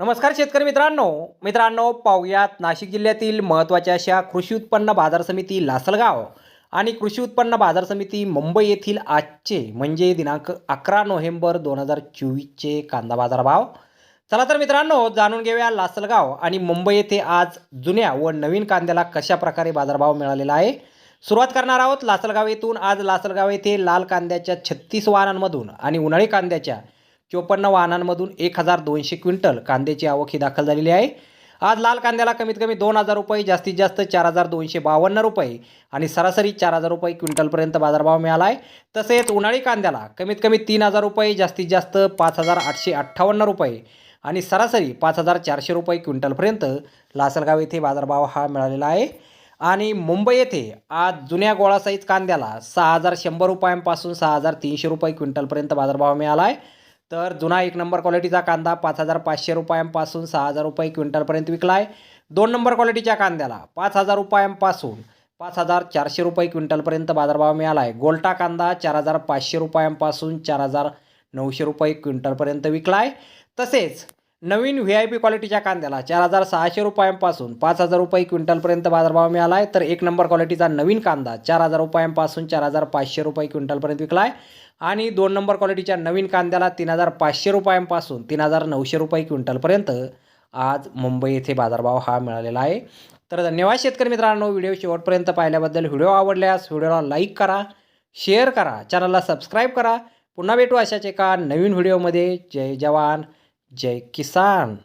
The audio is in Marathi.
नमस्कार शेतकरी मित्रांनो. मित्रांनो पाहुयात नाशिक जिल्ह्यातील महत्त्वाच्या अशा कृषी उत्पन्न बाजार समिती लासलगाव आणि कृषी उत्पन्न बाजार समिती मुंबई येथील आजचे म्हणजे दिनांक अकरा नोव्हेंबर दोन हजार चोवीसचे कांदा बाजार भाव चला तर मित्रांनो जाणून घेऊया लासलगाव आणि मुंबई येथे आज जुन्या व नवीन कांद्याला कशा प्रकारे बाजारभाव मिळालेला आहे. सुरुवात करणार आहोत लासलगाव येथून. आज लासलगाव येथे लाल कांद्याच्या छत्तीस वाहनांमधून आणि उन्हाळी कांद्याच्या चोपन्न वाहनांमधून एक हजार दोनशे क्विंटल कांद्याची आवक ही दाखल झालेली आहे. आज लाल कांद्याला कमीत कमी दोन हजार रुपये जास्तीत जास्त चार हजार दोनशे बावन्न रुपये आणि सरासरी चार हजार रुपये क्विंटलपर्यंत बाजारभाव मिळाला आहे तसेच उन्हाळी कांद्याला कमीत कमी तीन हजार रुपये जास्तीत जास्त पाच हजार आठशे अठ्ठावन्न रुपये आणि सरासरी पाच हजार चारशे रुपये क्विंटलपर्यंत लासलगाव येथे बाजारभाव हा मिळालेला आहे. आणि मुंबई येथे आज जुन्या गोळासाईज कांद्याला सहा हजार शंभर रुपयांपासून सहा हजार तीनशे रुपये क्विंटलपर्यंत बाजारभाव मिळाला आहे तर जुना एक नंबर क्वालिटीचा कांदा पाच हजार पाचशे रुपयांपासून सहा हजार रुपये क्विंटलपर्यंत विकला आहे दोन नंबर क्वालिटीच्या कांद्याला पाच हजार रुपयांपासून पाच हजार चारशे रुपये क्विंटलपर्यंत बाजारभाव मिळाला आहे गोल्टा कांदा चार हजार पाचशे रुपयांपासून चार हजार नऊशे रुपये क्विंटलपर्यंत विकला आहे तसेच नवीन व्ही आय पी क्वालिटीच्या कांद्याला चार हजार सहाशे रुपयांपासून पाच हजार रुपये क्विंटलपर्यंत बाजारभाव मिळाला आहे तर एक नंबर क्वालिटीचा नवीन कांदा चार हजार रुपयांपासून चार हजार पाचशे रुपये क्विंटलपर्यंत विकला आहे आणि दोन नंबर क्वालिटीच्या नवीन कांद्याला तीन हजार पाचशे रुपयांपासून तीन हजार नऊशे रुपये क्विंटलपर्यंत आज मुंबई येथे बाजारभाव हा मिळालेला आहे. तर धन्यवाद शेतकरी मित्रांनो व्हिडिओ शेवटपर्यंत पाहिल्याबद्दल. व्हिडिओ आवडल्यास व्हिडिओला लाईक करा शेअर करा चॅनलला सबस्क्राईब करा. पुन्हा भेटू अशाच एका नवीन व्हिडिओमध्ये. जय जवान. जय किसान